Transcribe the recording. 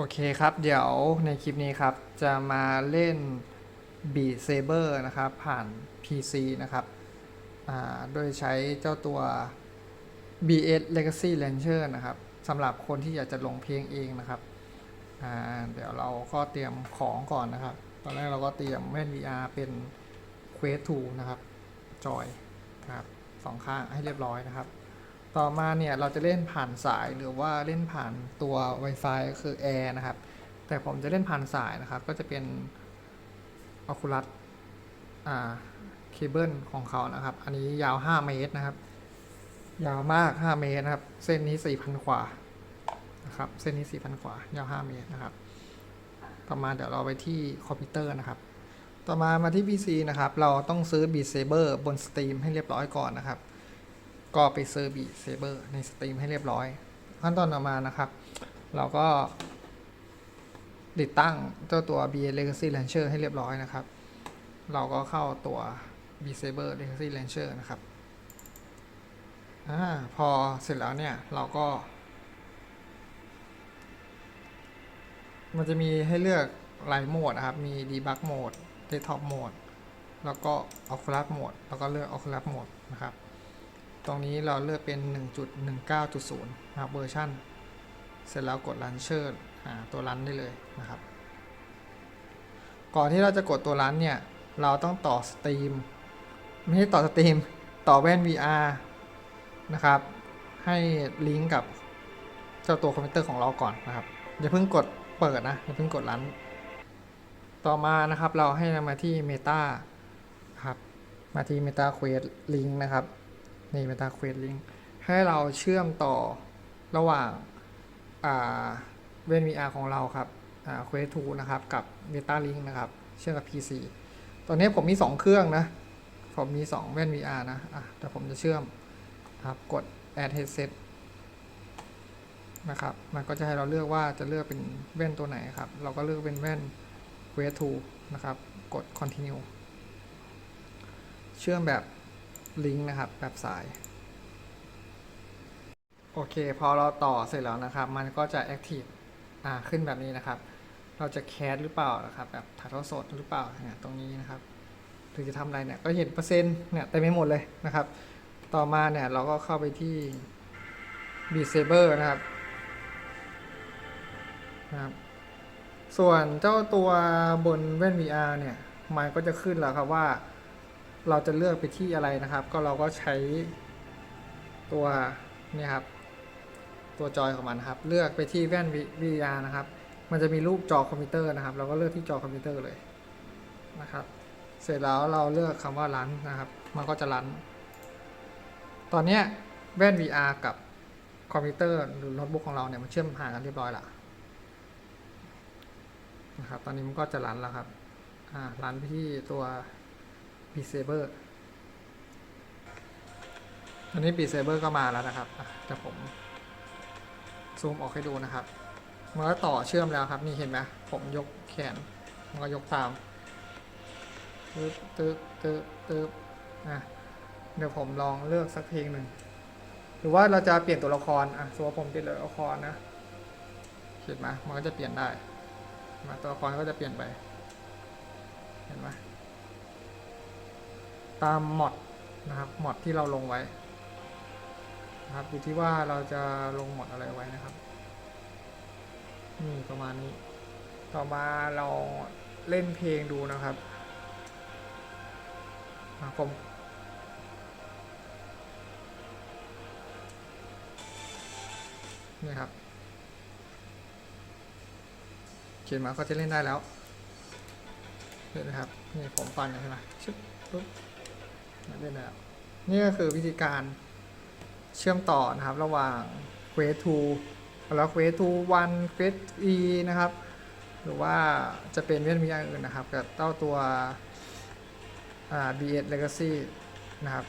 โอเคครับ เดี๋ยวในคลิปนี้ครับ จะมาเล่น Beat Saber นะครับ ผ่าน PC นะครับ โดยใช้เจ้าตัว BS Legacy Launcher นะครับสำหรับคนที่อยากจะลงเพลงเองนะครับ เดี๋ยวเราก็เตรียมของก่อนนะครับ ตอนแรกเราก็เตรียมแว่น VR เป็น Quest 2 นะครับ จอยครับสองข้างให้เรียบร้อยนะครับ ต่อมาเนี่ยเราจะเล่นผ่านสายหรือว่าเล่นผ่านตัว Wi-Fi ก็คือ Air นะครับ แต่ผมจะเล่นผ่านสายนะครับ ก็จะเป็น Oculus อ่าเคเบิลของเขานะครับ อันนี้ยาว 5 เมตรนะครับ ยาวมาก 5 เมตรนะครับ เส้นนี้ 4,000 กว่านะครับ เส้นนี้ 4,000 กว่า ยาว 5 เมตรนะครับ ต่อมาเดี๋ยวเราไปที่คอมพิวเตอร์นะครับ ต่อมามาที่ PC นะครับ เราต้องซื้อ Beat Saber บน Steam ให้เรียบร้อยก่อนนะครับ ก็ไปเซื้อ Beat Saber ใน Steam ให้เรียบร้อย ขั้นตอนต่อมานะครับ เราก็ ติดตั้งเจ้าตัว BA Legacy Launcher ให้เรียบร้อยนะครับ เราก็เข้าตัว b Saber Legacy Launcher นะครับอพอเสร็จแล้วเนี่ย เราก็ มันจะมีให้เลือกหลายโหมดนะครับ มี Debug Mode Desktop Mode แล้วก็ Oculus Mode แล้วก็เลือก Oculus Mode นะครับ ตรงนี้เราเลือกเป็น 1.19.0นะครับเวอร์ชันเสร็จแล้วกด Launcher อ่าตัวรันได้เลยนะครับ ก่อนที่เราจะกดตัวรันเนี่ย เราต้องต่อสตรีม ไม่ใช่ต่อสตรีม ต่อแว่น VR นะครับ ให้ลิงก์กับเจ้าตัวคอมพิวเตอร์ของเราก่อนนะครับ อย่าเพิ่งกดเปิดนะ อย่าเพิ่งกดรัน ต่อมานะครับเราให้มาที่ Meta ครับ มาที่ Meta Quest Link นะครับ นี่ Meta Quest Link ให้เราเชื่อมต่อระหว่างเว่น VR ของเราครับ Quest 2 นะครับ กับ Meta Link นะครับ เชื่อมกับ PC ตอนนี้ผมมี 2 เครื่องนะ ผมมี 2 แว่น VR นะอะแต่ผมจะเชื่อมครับกด Add Headset นะครับ มันก็จะให้เราเลือกว่าจะเลือกเป็นแว่นตัวไหนครับ เราก็เลือกเป็นแว่น Quest 2 นะครับ กด Continue เชื่อมแบบ ลิงก์นะครับแบบสาย โอเค พอเราต่อเสร็จแล้วนะครับ มันก็จะ Active อ่าขึ้นแบบนี้นะครับ เราจะแคสหรือเปล่านะครับ แบบถ่ายทอดสดหรือเปล่าเนี่ยตรงนี้นะครับหรือจะทำอะไรเนี่ยก็เห็นเปอร์เซ็นต์เนี่ยเต็มไปหมดเลยนะครับ ต่อมาเนี่ยเราก็เข้าไปที่ Beat Saber นะครับนะครับ ส่วนเจ้าตัวบนแว่น VR เนี่ย มันก็จะขึ้นแล้วครับว่า เราจะเลือกไปที่อะไรนะครับ ก็เราก็ใช้ตัวนี่ครับ ตัวจอยของมันครับ เลือกไปที่แว่น VR นะครับ มันจะมีรูปจอคอมพิวเตอร์นะครับ เราก็เลือกที่จอคอมพิวเตอร์เลยนะครับ เสร็จแล้วเราเลือกคำว่ารันนะครับ มันก็จะรัน ตอนนี้แว่น VR กับคอมพิวเตอร์หรือโน้ตบุ๊กของเราเนี่ยมันเชื่อมหากันเรียบร้อยล้วนะครับ ตอนนี้มันก็จะรันแล้วครับ อ่ารันที่ตัว b e a t Saber ตอนนี้ b e a t Saber ก็มาแล้วนะครับอะเดี๋ยวผมซูมออกให้ดูนะครับ มันก็ต่อเชื่อมแล้วครับ นี่เห็นไหมผมยกแขน มันก็ยกตามตึ๊บตึ๊บตึ๊บตึ๊บอะเดี๋ยวผมลองเลือกสักเพลงหนึ่ง หรือว่าเราจะเปลี่ยนตัวละคร อะสมมติว่าผมเปลี่ยนตัวละครนะเห็นไหมมันก็จะเปลี่ยนได้ มาตัวละครก็จะเปลี่ยนไป เห็นไหม ตามมอดนะครับมอดที่เราลงไว้นะครับอยู่ที่ว่าเราจะลงมอดอะไรไว้นะครับนี่ประมาณนี้ ต่อมาเราเล่นเพลงดูนะครับผมนี่ครับ เขียนมาก็จะเล่นได้แล้วเห็นไหมครับ นี่ผมฟันใช่ไหมชึบปุ๊บ เล่นแล้วนี่ก็คือวิธีการเชื่อมต่อนะครับ ระหว่าง Quest 2แล้ว Quest 2 1 Quest E นะครับ หรือว่าจะเป็นเวียนมีอย่างอื่นนะครับ กับเต้าตัว BS Legacy นะครับ